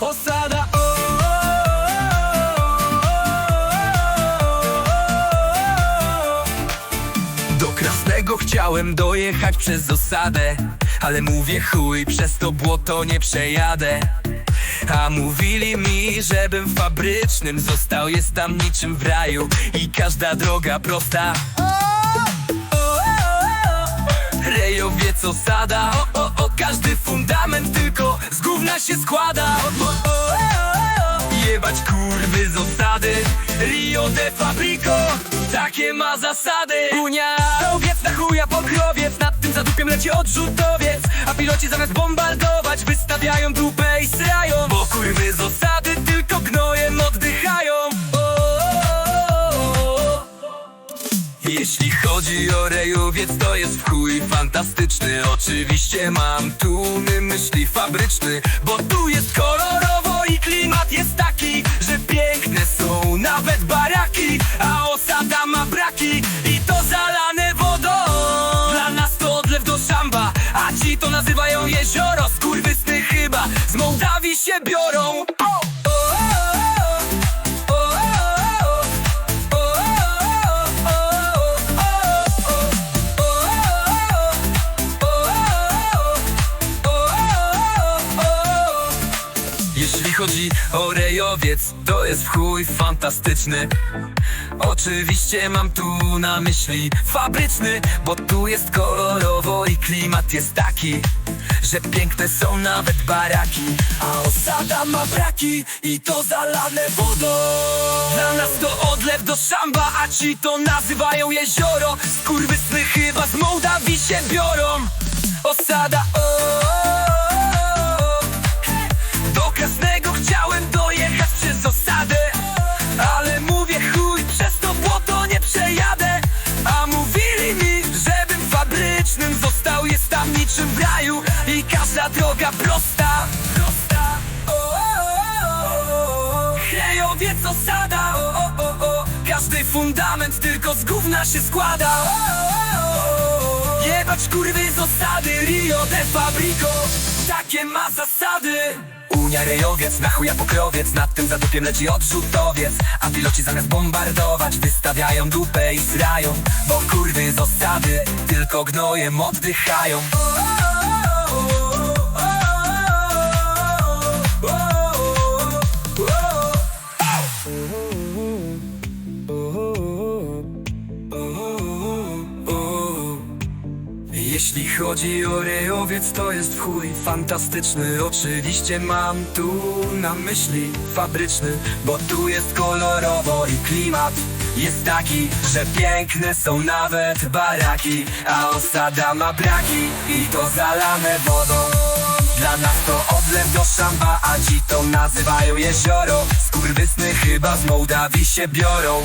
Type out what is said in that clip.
Osada Do Krasnego chciałem dojechać przez osadę Ale mówię chuj, przez to błoto nie przejadę A mówili mi, żebym fabrycznym został Jest tam niczym w raju i każda droga prosta Rejowiec osada o, o, o, Każdy fundament tylko się składa. Jebać kurwy z osady. Rio de Fabrico Takie ma zasady. Unia Rejowiec na chuja pokrowiec. Nad tym zadupiem leci odrzutowiec. A piloci zamiast bombardować Wystawiają dupę Jeśli chodzi o rejowiec, to jest w chuj fantastyczny. Oczywiście mam tu my myśli fabryczny Bo tu jest kolorowo i klimat jest taki Że piękne są nawet baraki A chodzi o rejowiec, to jest chuj fantastyczny. Oczywiście mam tu na myśli fabryczny Bo tu jest kolorowo i klimat jest taki Że piękne są nawet baraki. A osada ma braki i to zalane wodą. Dla nas to odlew do szamba, a ci to nazywają jezioro. Skurwysny chyba z Mołdawii się biorą. Osada o, niczym w raju i każda droga prosta. Prosta. O, o, o, osada o, o, o, o. Każdy fundament tylko z gówna się składa. O, o, o. Jebać kurwy z osady Rio de Fabrico. Takie ma zasady. Unia rejowiec, na chuja pokrowiec. Nad tym zadupiem leci odrzutowiec. A piloci zamiast bombardować Wystawiają dupę i srają Bo kurwy z osady Tylko gnojem oddychają Jeśli chodzi o rejowiec, to jest chuj fantastyczny. Oczywiście mam tu na myśli fabryczny Bo tu jest kolorowo i klimat jest taki, że piękne są nawet baraki A osada ma braki i to zalane wodą. Dla nas to odlew do szamba, a ci to nazywają jezioro. Skurwysny Chyba z Mołdawii się biorą.